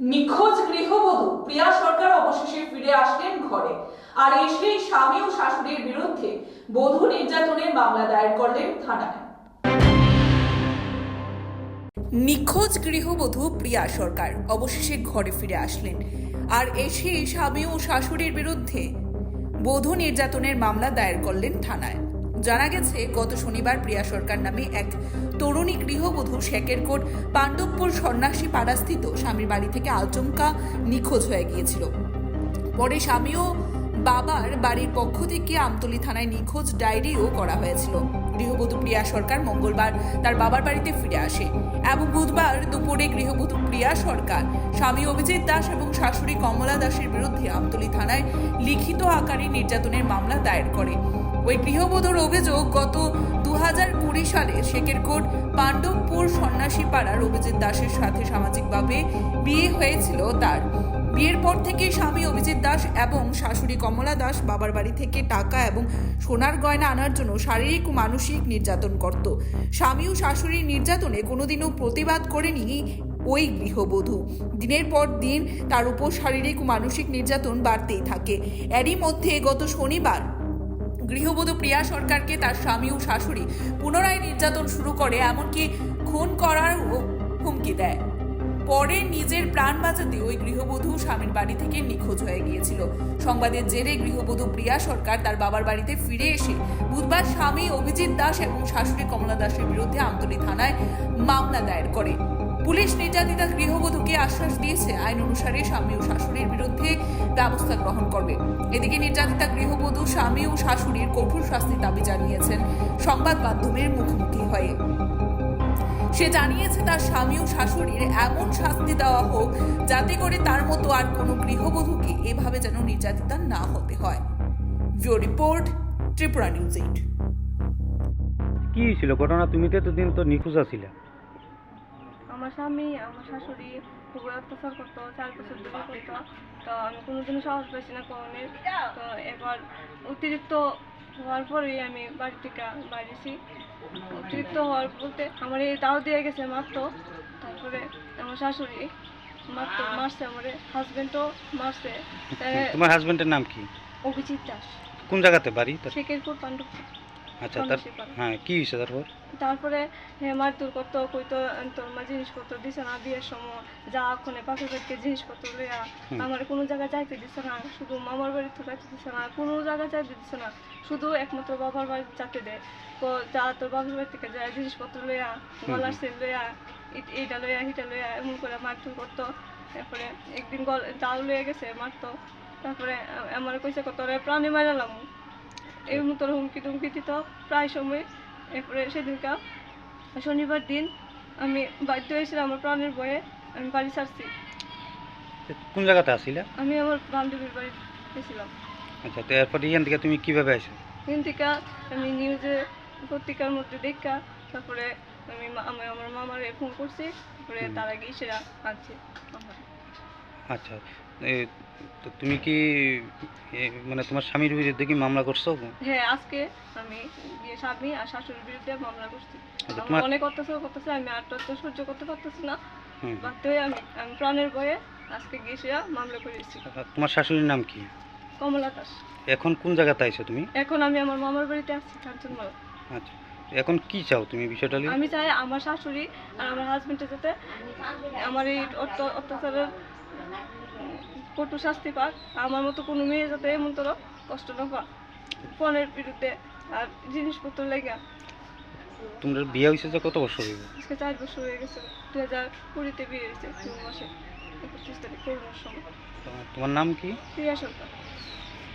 নিখোঁজ গৃহবধূ প্রিয়া সরকার অবশেষে ফিরে আসলেন ঘরে। আর এসেই স্বামী ও শাশুড়ির বিরুদ্ধে বধূ নির্যাতনের মামলা দায়ের করলেন থানায়। নিখোঁজ গৃহবধূ প্রিয়া সরকার অবশেষে ঘরে ফিরে আসলেন। আর এসে স্বামী ও শাশুড়ির বিরুদ্ধে বধূ নির্যাতনের মামলা দায়ের করলেন থানায়। জানা গেছে, গত শনিবার প্রিয়া সরকার নামে এক তরুণী গৃহবধূ শেকেরকোট পাণ্ডবপুর সন্ন্যাসী পাড়াস্থিত স্বামীর বাড়ি থেকে আচমকা নিখোঁজ হয়ে গিয়েছিল। পরে স্বামী ও বাবার বাড়ির পক্ষ থেকে আমতলী থানায় নিখোঁজ ডায়েরিও করা হয়েছিল। গৃহবধূ প্রিয়া সরকার মঙ্গলবার তার বাবার বাড়িতে ফিরে আসে এবং বুধবার দুপুরে গৃহবধূ প্রিয়া সরকার, স্বামী অভিজিৎ দাস এবং শাশুড়ি কমলা দাসের বিরুদ্ধে আমতলি থানায় লিখিত আকারে নির্যাতনের মামলা দায়ের করে। ওই গৃহবধূর অভিযোগ গত দু হাজার কুড়ি সালে শেকেরকোট পাণ্ডবপুর সন্ন্যাসী পাড়ার অভিজিৎ দাসের সাথে সামাজিকভাবে বিয়ে হয়েছিল তার। বিয়ের পর থেকে স্বামী অভিজিৎ দাস এবং শাশুড়ি কমলা দাস বাবার বাড়ি থেকে টাকা এবং সোনার গয়না আনার জন্য শারীরিক ও মানসিক নির্যাতন করত। স্বামী ও শাশুড়ির নির্যাতনে কোনোদিনও প্রতিবাদ করেনি ওই গৃহবধূ। দিনের পর দিন তার উপর শারীরিক ও মানসিক নির্যাতন বাড়তেই থাকে। এরই মধ্যে গত শনিবার গৃহবধূ প্রিয়া সরকারকে তার স্বামী ও শাশুড়ি পুনরায় নির্যাতন শুরু করে, এমনকি খুন করার হুমকি দেয়। পরে নিজের প্রাণ বাঁচাতে ওই গৃহবধূ স্বামীর বাড়ি থেকে নিখোঁজ হয়ে গিয়েছিল। সংবাদের জেরে গৃহবধূ প্রিয়া সরকার তার বাবার বাড়িতে ফিরে এসে বুধবার স্বামী অভিজিৎ দাস এবং শাশুড়ি কমলা দাসের বিরুদ্ধে আমতলী থানায় মামলা দায়ের করে। পুলিশ নির্যাতিতা গৃহবধূকে আশ্বাস দিয়েছে। আইন অনুসারে স্বামী ও শাশুড়ির বিরুদ্ধে ব্যবস্থা গ্রহণ করবে। এদিকে নির্যাতিতা গৃহবধূ, স্বামী ও শাশুড়ির কঠোর শাস্তির দাবি জানিয়েছেন সংবাদ মাধ্যমের মুখোমুখি হয়ে। সে জানিয়েছে, তার স্বামী ও শাশুড়ির এমন শাস্তি দেওয়া হোক, যাতে করে তার মতো আর কোনো গৃহবধূকে এভাবে যেন নির্যাতিতা না হতে হয়। VO report, Tripura news eight. কি হয়েছিল? ঘটনা তুমি তো এতদিন তো নিখোঁজ আছিলে। আমার স্বামী আমার শাশুড়ি খুবই অত্যাচার করতো চার বছর ধরে করতো। তো আমি কোনোদিনও সাহস পাইছি না কোনের তো এবার অতিরিক্ত হওয়ার পরেই আমি বাড়ি থেকে বাইরেছি। অতিরিক্ত হওয়ার বলতে আমার এই দাও দিয়ে গেছে মারতো তারপরে আমার শাশুড়ি মারতো মারছে আমার হাজবেন্ডও মারছে। তাই তোমার হাজবেন্ডের নাম কি? অভিজিৎ দাস। কোন জায়গাতে? বাড়ি? শেখেরপুর পাণ্ডব আচ্ছা তার হ্যাঁ কি হয়েছে তারপর? তারপরে হ্যাঁ মারধর করতো কইতো তোর মা জিনিসপত্র দিছে না বিয়ের সময় যা ওখানে পাশের বাড়িতে জিনিসপত্র লইয়া। আমার কোনো জায়গায় যাইতে দিছে না শুধু মামার বাড়ি তো যাইতে দিছে না কোনো জায়গায় যাইতে দিছে না শুধু একমাত্র বাবার বাড়ি যাতে দেয় তো যা তোর বাবার বাড়ি থেকে যায় জিনিসপত্র লইয়া গলার সেল লইয়া ইট- এইটা লইয়া হিটা লইয়া এমন করে মারধর করতো তারপরে একদিন গল জাল লইয়া গেছে মারতো তারপরে আমার কইছে কত প্রাণী মারালাম এই মতো হুমকি টুমকি দিত। প্রায় সময় এরপরে সেদিনকা শনিবার দিন আমি বাধ্য হয়েছিলাম আমার প্রাণের বয়ে আমি বাড়ি ছাড়ছি। কোন জায়গাতে আসিলা আমি আমার বান্ধবীর বাড়ি গেছিলাম। আচ্ছা তো এরপর এখান থেকে তুমি কীভাবে আসো দিন থেকে আমি নিউজে পত্রিকার মধ্যে দেখা তারপরে আমি আমি আমার মামারে ফোন করছি তারপরে। তারা গিয়ে সেরা আনছে। আচ্ছা এ, তো তুমি কি এ, মানে তোমার স্বামীর বিরুদ্ধে কি মামলা করছ? হ্যাঁ আজকে আমি গিয়ে স্বামী আর শাশুড়ির বিরুদ্ধে মামলা করছি। আচ্ছা, আমার তোমার- অনেক অত্যাচার করতেছে আমি আর তো অত্যাচার সহ্য করতে পারতেছি না। হুম। বাধ্য হয়ে আমি আমি প্রাণের ভয়ে আজকে সেরা মামলা করেছি আর তোমার শাশুড়ির নাম কি? কমলা দাস। এখন কোন জায়গাতে আইছো তুমি? এখন আমি আমার মামার বাড়িতে আসছি কাঞ্চনমালা আচ্ছা এখন কি চাও তুমি বিষয়টা নিয়ে? আমি চাই আমার শাশুড়ি আর আমার হাজবেন্ডের যাতে আমার এই অত্য- অত্যাচারের কটু শাস্তি পাক। আমার মতো কোনো মেয়ে যাতে এমন তোর কষ্ট না পাক। ফোনের বিরুদ্ধে আর জিনিসপত্র লেগে। তোমার বিয়ে হয়েছে যে কত বছর হয়ে আজকে চার বছর হয়ে গেছে। দু হাজার কুড়িতে বিয়ে হয়েছে জুন মাসে। একত্রিশ তারিখ করোনার সময়। তোমার- তোমার নাম কি? প্রিয়া সরকার।